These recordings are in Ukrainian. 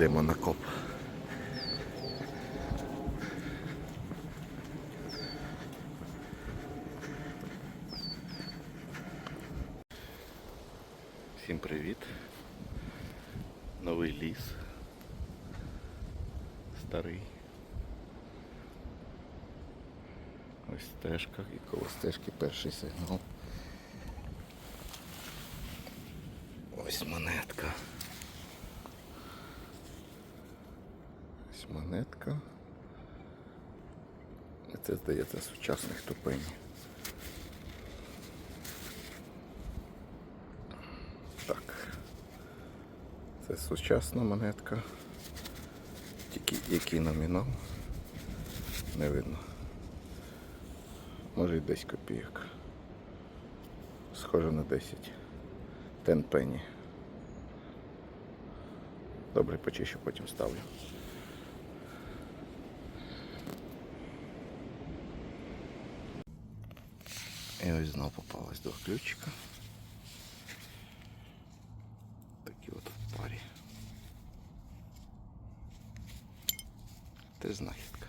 Йдемо на коп. Всім привіт. Новий ліс. Старий. Ось стежка і коло стежки перший сигнал. Ось монетка. Монетка. Це здається сучасних тупень. Так. Це сучасна монетка. Тільки який номінал не видно. Може й десь копійок. Схоже на 10. Тен пенні. Добре, почищу, потім ставлю. І ось знову попалось два ключика. Такі от парі. Теж знахідка.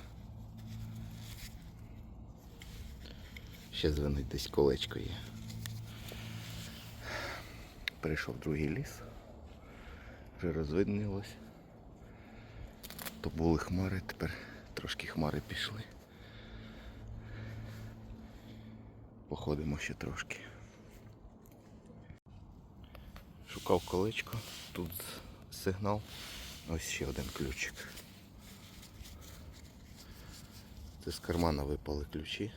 Ще дзвонить десь колечко є. Перейшов другий ліс. Вже розвиднилось. То були хмари, тепер трошки хмари пішли. Походимо ще трошки. Шукав колечко, тут сигнал, ось ще один ключик. Це з кармана випали ключі.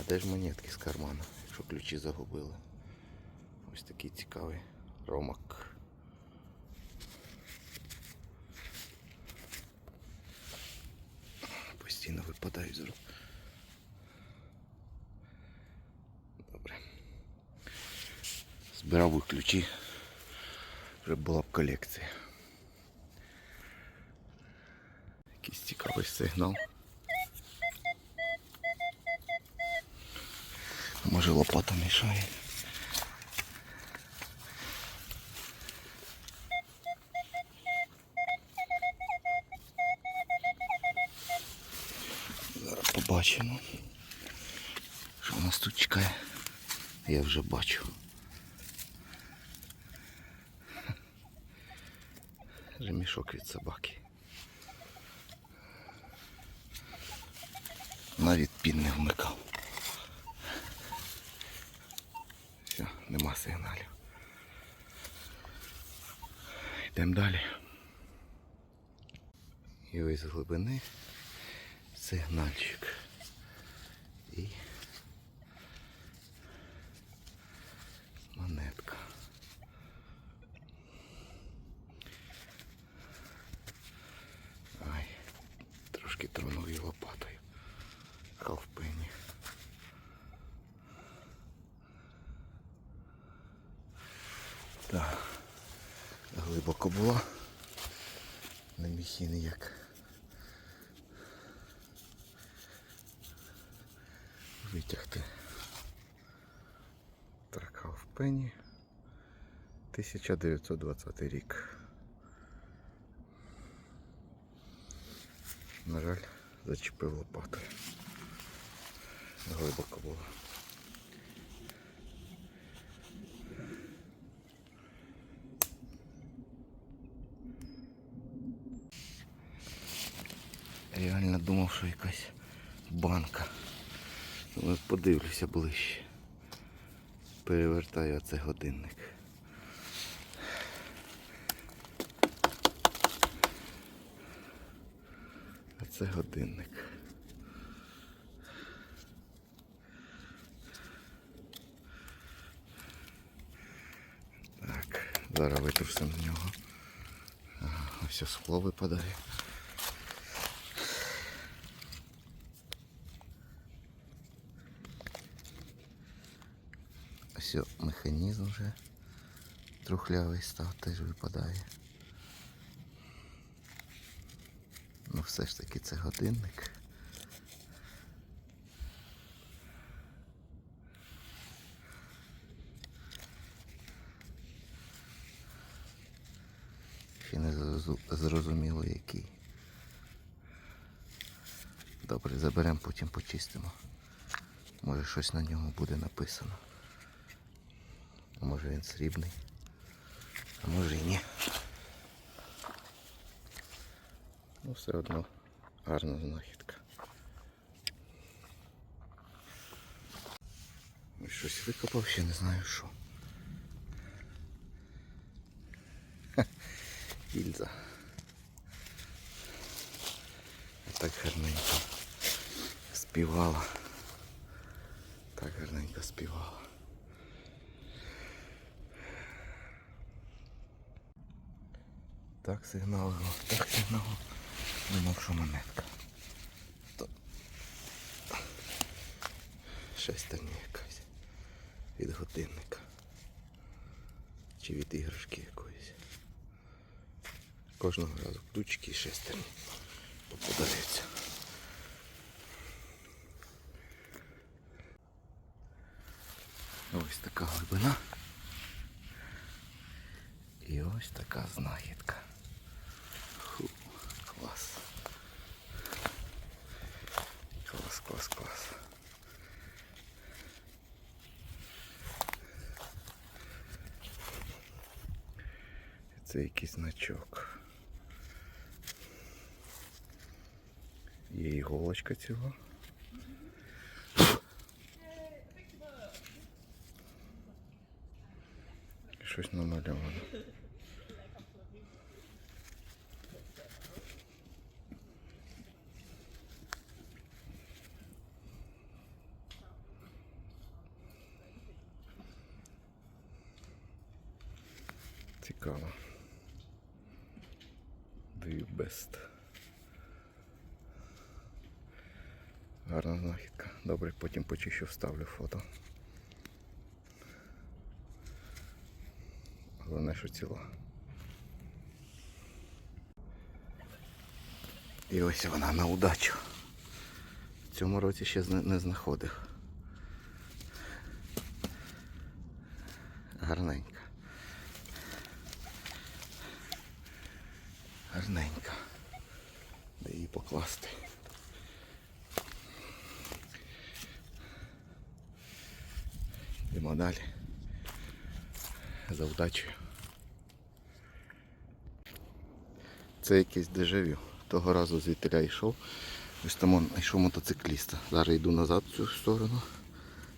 А де ж монетки з кармана, якщо ключі загубили? Ось такий цікавий ромак. Збирав би ключі, вже була б колекція. Якийсь цікавий сигнал. Може лопата мішає. Зараз побачимо. Що нас тут чекає? Я вже бачу. Ремішок від собаки. Навіть пін не вмикав. Все, нема сигналів. Йдемо далі. І ось з глибини сигнальчик. І монетка. Ай, трошки тронув її лопатою. Халфпені. Так, глибоко було. Не міг її ніяк. Витягти. Так, Халфпені. 1920 рік. На жаль, зачепив лопатою. Глибоко було. Реально думав, що якась банка. Ну, подивлюся ближче. Перевертаю оце годинник. А це годинник. Так, зараз витрусимо з нього. Ага, ось скло випадає. Ось механізм вже трухлявий став, теж випадає. Ну все ж таки це годинник. Ще не зрозуміло який. Добре, заберемо, потім почистимо. Може щось на ньому буде написано. А може він срібний. А може і ні. Ну все одно гарна знахідка. Ось Щось викопав, ще не знаю що. Ха, Гільза. Так гарненько співала. Так гарненько співала. Так сигналило, так сигналило. Думав, що монетка. То... Шестерня якась. Від годинника. Чи від іграшки якоїсь. Кожного разу ключики і шестерні попадаються. Ось така глибина. І ось така знахідка. Фу, клас. Клас, клас, клас. Це якийсь значок. Є іголочка цього. Щось намальовано. Цікаво. Do best. Гарна знахідка. Добре, потім почищу вставлю фото. Головне, що ціла. І ось вона на удачу. В цьому році ще не знаходив. Гарненька. Гарненька. Де її покласти. Йдемо далі. За удачею. Це якийсь дежавю. Того разу звідтиля йшов. Ось там йшов мотоцикліста. Зараз йду назад в цю сторону.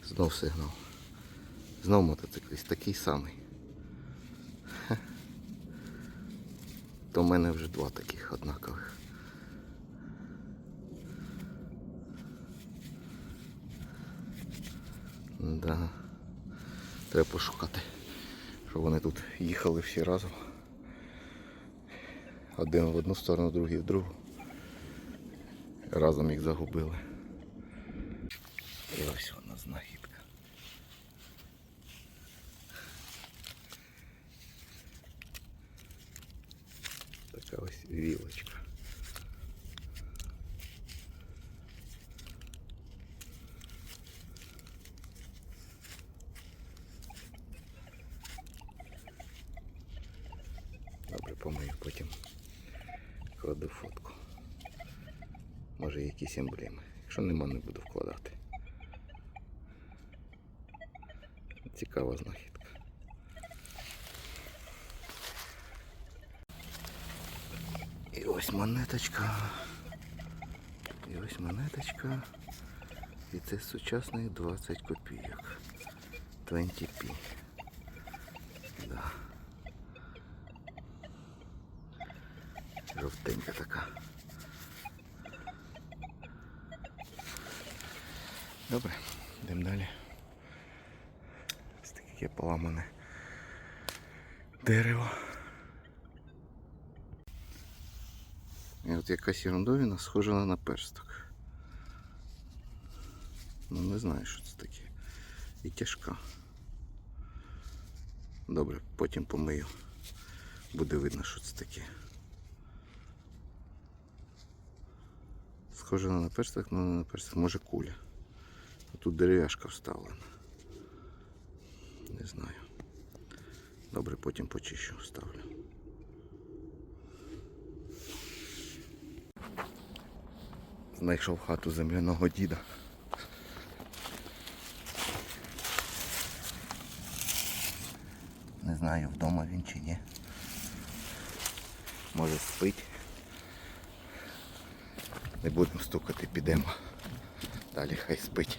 Знов сигнал. Знов мотоцикліст, такий самий. То в мене вже два таких однакових. Да. Треба пошукати, щоб вони тут їхали всі разом. Один в одну сторону, другий в другу. Разом їх загубили. І ось вона знахідка. Така ось вілочка. Добре, помию потім кладу фотку. Може якісь емблеми. Якщо нема, не буду вкладати. Цікава знахідка. І ось монеточка. І ось монеточка. І це сучасний 20 копійок. 20p. Да. Жовтенька така. Добре, йдемо далі. Ось таке поламане дерево. І от якась ерундовина схожа на наперсток. Ну не знаю, що це таке. І тяжка. Добре, потім помию. Буде видно, що це таке. схоже на наперсток, але не наперсток, може куля. Тут дерев'яшка вставлена. Не знаю. Добре, потім почищу, вставлю. Знайшов хату земляного діда. Не знаю, вдома він чи ні. Може спить. Не будемо стукати, підемо. Далі хай спить.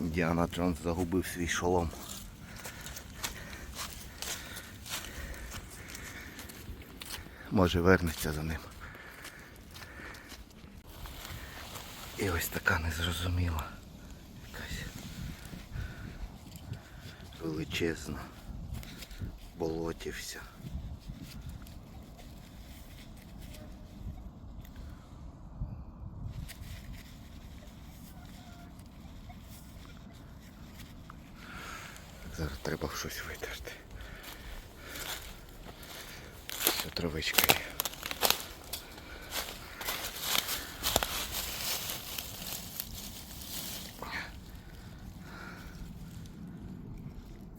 Діана Джонс загубив свій шолом. Може вернеться за ним. І ось така незрозуміла. Якась величезна. Болоті Зараз треба щось витерти. Все травичка є.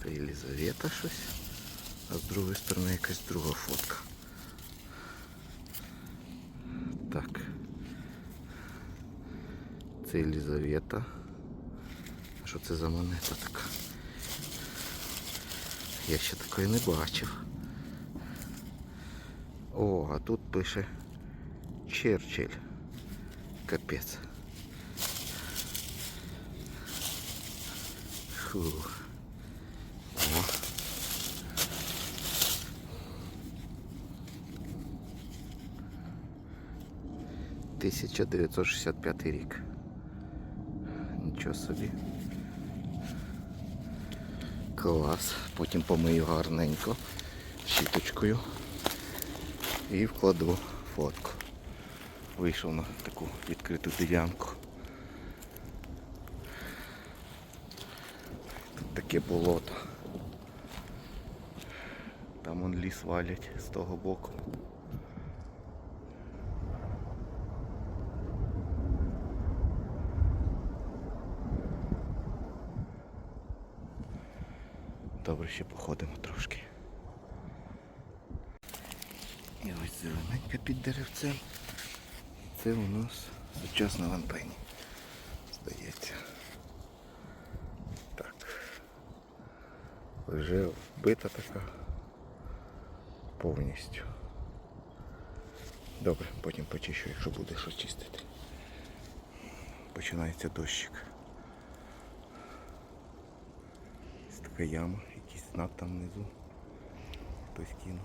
Це Єлизавета щось, а з другої сторони якась друга фотка. Так. Це Єлизавета. Що це за монета така? Я ще такої не бачив. О, а тут пише Черчилль. Капець. Фу. О. Тисяча дев'ятсот шістдесят п'ятий рік. Нічого собі. Клас. Потім помию гарненько щіточкою і вкладу фотку. Вийшов на таку відкриту ділянку. Тут таке болото. Там он ліс валять з того боку. Добре, ще походимо трошки. І ось зелененька під деревцем. Це у нас сучасна лампені. Здається. Так. Вже вбита така повністю. Добре, потім почищу, якщо буде що чистити. Починається дощик. Ось така яма, знак там внизу. Хтось кинув.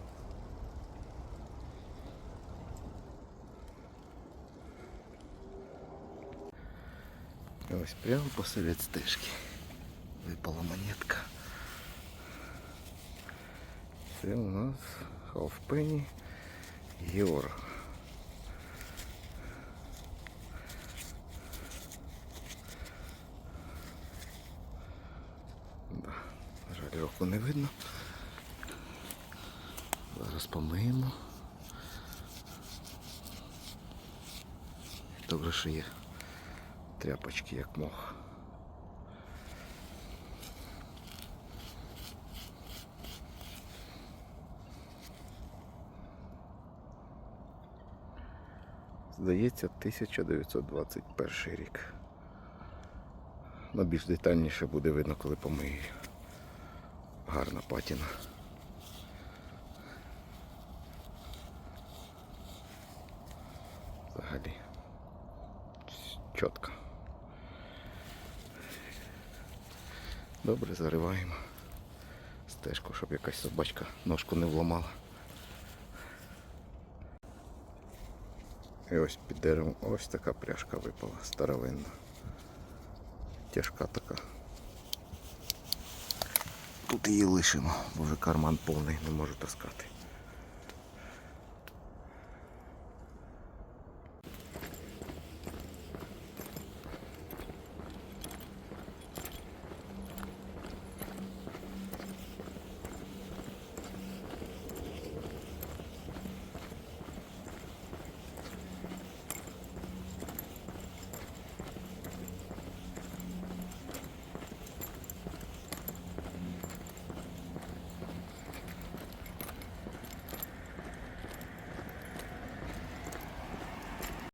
Ось прямо посеред стежки випала монетка. Це у нас халфпені Георг. Да, на не видно. Зараз помиємо. Добре, що є тряпочки як мох. Здається, 1921 рік. Ну, більш детальніше буде видно, коли помию. Гарна патіна. Взагалі. Чітко. Добре, зариваємо стежку, щоб якась собачка ножку не вламала. І ось під деревом ось така пряжка випала, старовинна. Тяжка така. Тут її лишимо, бо вже карман повний, не можу таскати.